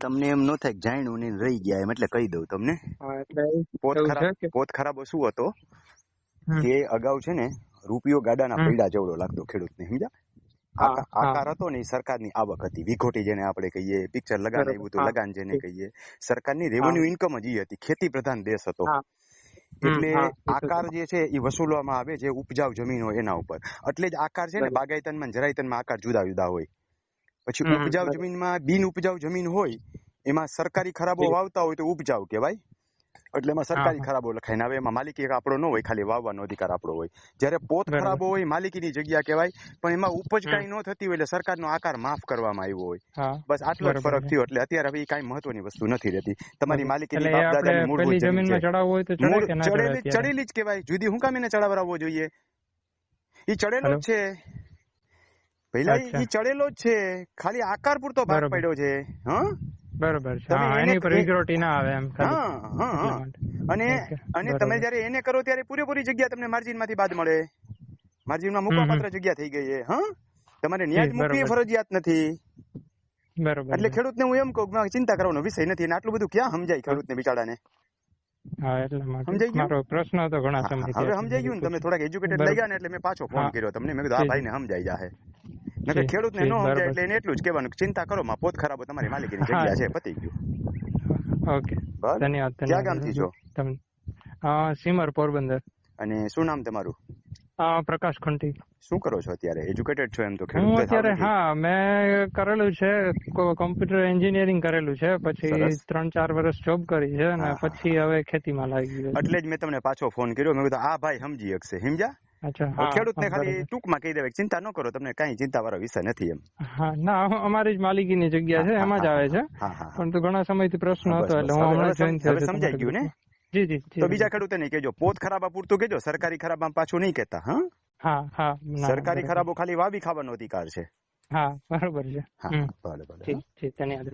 તમને એમ નો થાય જાણ્યું ને રહી ગયા એમ એટલે કહી દઉં તમને. પોત ખરાબ પોત ખરાબ શું હતો. કે અગાઉ છે ને રૂપિયો ગાડાના. પૈડા જેવડો લાગતો ખેડૂતને હા. આકાર હતો ને સરકારની આવક હતી. વિખોટી જેને આપણે કહીએ પિક્ચર લગાન આવ્યું હતું લગાન જેને. કહીએ. સરકારની રેવન્યુ ઇન્કમ જ એ હતી. ખેતી પ્રધાન દેશ હતો. એટલે આકાર જે છે એ વસૂલવામાં આવે જે ઉપજાઉ જમીન હોય એના ઉપર. એટલે જ આકાર છે ને. બાગાયતનમાં જરાયતનમાં આકાર જુદા જુદા હોય. પછી હમ, ઉપજાઉ જમીનમાં બિન ઉપજાઉ જમીન હોય એમાં સરકારી ખરાબો વાવતા હોય તો ઉપજાઉ કહેવાય. એટલે એમાં સરકારી ખરાબો લખાય ને હવે એમાં માલિકી આપણો ન હોય ખાલી વાવવાનો અધિકાર આપણો હોય. જ્યારે પોત ખરાબો હોય માલિકીની જગ્યા કહેવાય પણ એમાં ઉપજ. કાંઈ ન થતી હોય એટલે સરકારનો આકાર માફ કરવામાં આવ્યો હોય. બસ આટલો જ ફરક થયો એટલે અત્યારે હવે કાંઈ મહત્વની વસ્તુ નથી રહેતી. તમારી માલિકી માલિકીની એટલે એ બાપ દાદાની આપણે મૂળભૂત જમીન ચડેલી ચડેલી જ કહેવાય. જુદી હું કામ એને ચડાવરાવવો જોઈએ? ઈ ચડેલો જ છે. પહેલા એ ચડેલો જ છે ખાલી આકાર પૂરતો ભાગ પડ્યો છે હા? બરોબર છે. હા એની પર વિગ્રોટી ના આવે એમ હા હા એટલા. અને અને તમે જ્યારે એને કરો ત્યારે પૂરેપૂરી જગ્યા તમને માર્જિનમાંથી બાદ મળે. માર્જિનમાં મૂકવા. પાત્ર જગ્યા થઈ ગઈ છે હા? તમારે ન્યાજ જી, મૂકવી ફરજિયાત નથી. બરોબર એટલે. ખેડૂતને હું એમ કહું ચિંતા કરવાનો વિષય નથી. અને આટલું બધું ક્યાં સમજાય ખેડૂતને બિચારાને? હા ને માટે. સમજાઈ ગયું? મારો પ્રશ્ન હતો ઘણા હા, હવે સમજાઈ ગયું ને તમે. થોડાક એજ્યુકેટેડ લઈ ગયા ને એટલે મેં પાછો ફોન કર્યો તમને. મેં કીધું આ ભાઈને સમજાઈ જાહે. જી, ખેડૂતને ન સમજાય એટલે એને એટલું જ કહેવાનું ચિંતા કરો માં પોત ખરાબો તમારી માલિકીની. જગ્યા છે પતી ગયું. ઓકે. ધન્યવાદ ક્યાં ગામથી છો? તમે સીમર પોરબંદર. અને શું નામ તમારું? પ્રકાશ ખંટી. શું કરો છો અત્યારે? એજ્યુકેટેડ છો એમ તો હું અત્યારે હા મેં કરેલું છે કોમ્પ્યુટર એન્જિનિયરિંગ કરેલું છે પછી ત્રણ ચાર વર્ષ જોબ કરી છે અને પછી હવે ખેતીમાં લાગી ગયો એટલે જ મેં તમને પાછો ફોન કર્યો મેં કીધું આ ભાઈ સમજી શકશે. સમજ્યા? અચ્છા હા ખેડૂતને ખાલી. ટૂંકમાં કહી દેવાય ચિંતા ન કરો તમને કઈ ચિંતા વાળો વિષય નથી એમ. હા ના અમારી જ માલિકીની જગ્યા છે એમાં જ આવે છે. પરંતુ ઘણા સમયથી પ્રશ્ન હતો એટલે હું હમણાં જોઈન થયો સમજાઈ ગયું ને? જી જી તો બીજા ખેડૂતોને કહેજો પોત ખરાબા પૂરતું કહેજો સરકારી ખરાબા પાછું નહીં કહેતા હા? હા હા સરકારી ખરાબો ખાલી વાવી ખાવાનો અધિકાર છે. હા બરોબર છે. હા ભલે ભલે ઠીક ઠીક ધન્યવાદ